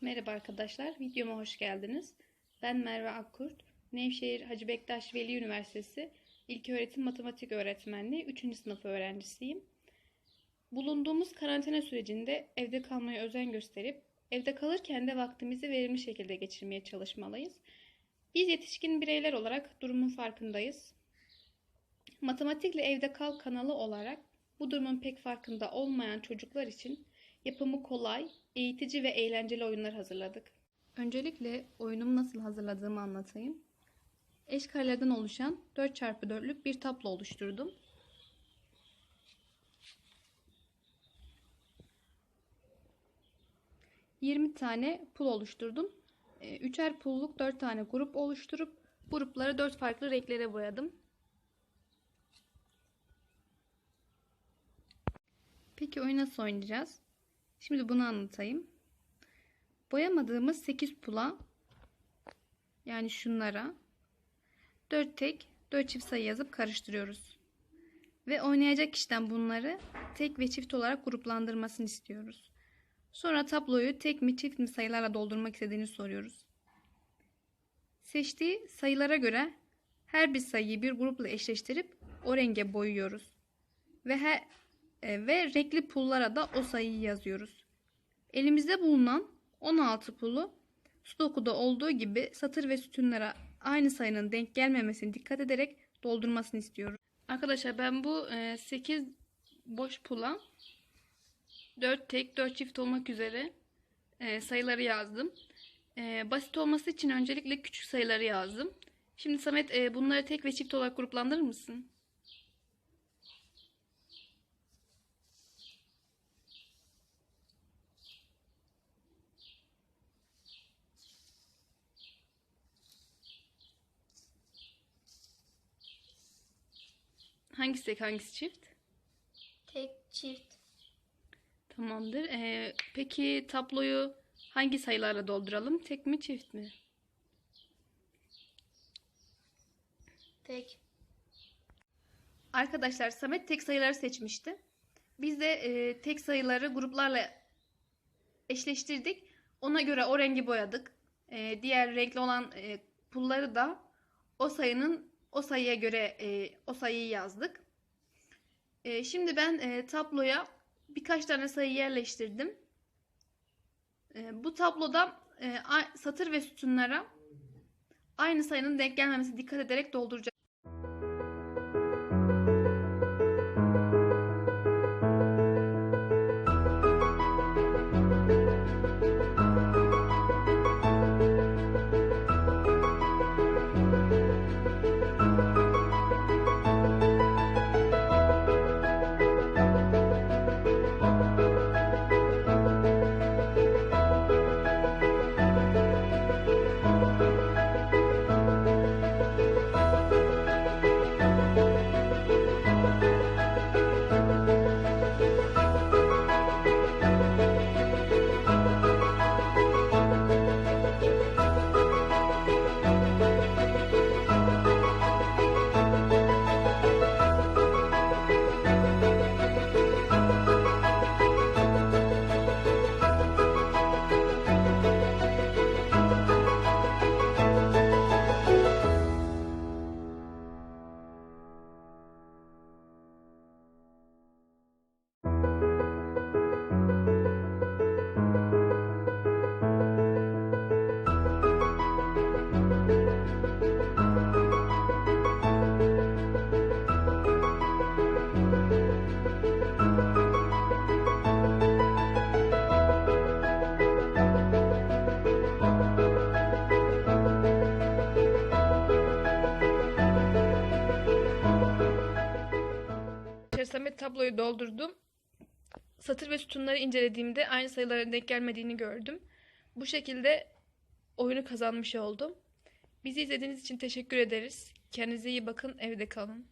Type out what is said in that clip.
Merhaba arkadaşlar, videoma hoş geldiniz. Ben Merve Akkurt, Nevşehir Hacı Bektaş Veli Üniversitesi İlköğretim Matematik Öğretmenliği 3. sınıf öğrencisiyim. Bulunduğumuz karantina sürecinde evde kalmaya özen gösterip, evde kalırken de vaktimizi verimli şekilde geçirmeye çalışmalıyız. Biz yetişkin bireyler olarak durumun farkındayız. Matematikle Evde Kal kanalı olarak bu durumun pek farkında olmayan çocuklar için yapımı kolay, eğitici ve eğlenceli oyunlar hazırladık. Öncelikle oyunumu nasıl hazırladığımı anlatayım. Eşkarelerden oluşan 4x4'lük bir tablo oluşturdum. ...20 tane pul oluşturdum. Ee, Üçer pulluk 4 tane grup oluşturup... ...grupları 4 farklı renklere boyadım. Peki oyunu nasıl oynayacağız? Şimdi bunu anlatayım. Boyamadığımız 8 pula yani şunlara 4 tek 4 çift sayı yazıp karıştırıyoruz. Ve oynayacak kişiden bunları tek ve çift olarak gruplandırmasını istiyoruz. Sonra tabloyu tek mi çift mi sayılarla doldurmak istediğini soruyoruz. Seçtiği sayılara göre her bir sayıyı bir grupla eşleştirip o renge boyuyoruz. Ve her ve renkli pullara da o sayıyı yazıyoruz. Elimizde bulunan 16 pulu Sudoku'da olduğu gibi satır ve sütunlara aynı sayının denk gelmemesine dikkat ederek doldurmasını istiyoruz. Arkadaşlar ben bu 8 boş pula 4 tek 4 çift olmak üzere e, sayıları yazdım. E, basit olması için öncelikle küçük sayıları yazdım. Şimdi Samet e, bunları tek ve çift olarak gruplandırır mısın? Hangisi tek hangisi çift? Tek çift. Tamamdır. Ee, peki tabloyu hangi sayılarla dolduralım? Tek mi çift mi? Tek. Arkadaşlar Samet tek sayıları seçmişti. Biz de e, tek sayıları gruplarla eşleştirdik. Ona göre o rengi boyadık. E, diğer renkli olan e, pulları da o sayının o sayıya göre e, o sayıyı yazdık. E, şimdi ben e, tabloya birkaç tane sayı yerleştirdim. E, bu tabloda e, satır ve sütunlara aynı sayının denk gelmemesi dikkat ederek dolduracağım. Samet tabloyu doldurdum. Satır ve sütunları incelediğimde aynı sayılara denk gelmediğini gördüm. Bu şekilde oyunu kazanmış oldum. Bizi izlediğiniz için teşekkür ederiz. Kendinize iyi bakın, evde kalın.